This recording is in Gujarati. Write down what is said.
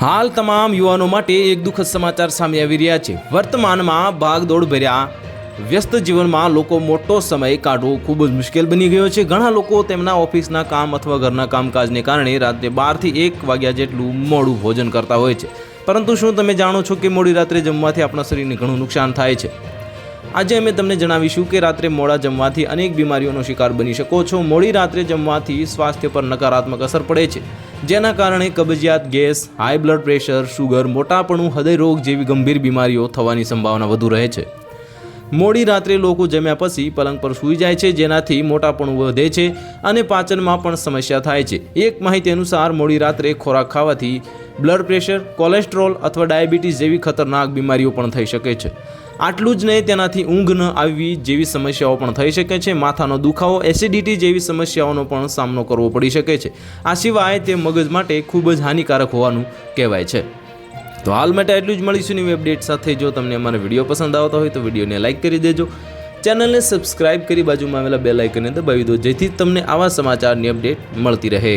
હાલ તમામ યુવાનો માટે એક દુઃખદ સમાચાર સામે આવી રહ્યા છે. વર્તમાનમાં ભાગદોડ ભર્યા વ્યસ્ત જીવનમાં લોકો મોટો સમય કાઢવો ખૂબ જ મુશ્કેલ બની ગયો છે. ઘણા લોકો તેમના ઓફિસના કામ અથવા ઘરના કામકાજને કારણે રાત્રે બારથી એક વાગ્યા જેટલું મોડું ભોજન કરતા હોય છે. પરંતુ શું તમે જાણો છો કે મોડી રાત્રે જમવાથી આપણા શરીરને ઘણું નુકસાન થાય છે? આજે અમે તમને જણાવીશું કે રાત્રે મોડા જમવાથી અનેક બીમારીઓનો શિકાર બની શકો છો. મોડી રાત્રે જમવાથી સ્વાસ્થ્ય પર નકારાત્મક અસર પડે છે. જેના કારણે કબજિયાત gas, high blood pressure sugar મોટાપણું, હૃદયરોગ જેવી ગંભીર બીમારીઓ થવાની સંભાવના વધુ રહે છે. મોડી રાત્રે લોકો જમ્યા પછી પલંગ પર સૂઈ જાય છે, જેનાથી મોટાપણું વધે છે અને પાચનમાં પણ સમસ્યા થાય છે. એક માહિતી અનુસાર, મોડી રાત્રે ખોરાક ખાવાથી બ્લડ પ્રેશર, કોલેસ્ટ્રોલ અથવા ડાયાબિટીસ જેવી ખતરનાક બીમારીઓ પણ થઈ શકે છે. આટલું જ નહીં, તેનાથી ઊંઘ ન આવવી જેવી સમસ્યાઓ પણ થઈ શકે છે. માથાનો દુખાવો એસિડિટી જેવી સમસ્યાઓનો પણ સામનો કરવો પડી શકે છે. આ સિવાય તે મગજ માટે ખૂબ જ હાનિકારક હોવાનું કહેવાય છે. તો હાલ માટે એટલું જ મળીશું નવી અપડેટ સાથે. જો તમને અમારો વીડિયો પસંદ આવતો હોય તો વિડીયોને લાઇક કરી દેજો. ચેનલને સબસ્ક્રાઇબ કરી બાજુમાં આવેલા બે લાઇકને દબાવી દો, જેથી તમને આવા સમાચારની અપડેટ મળતી રહે.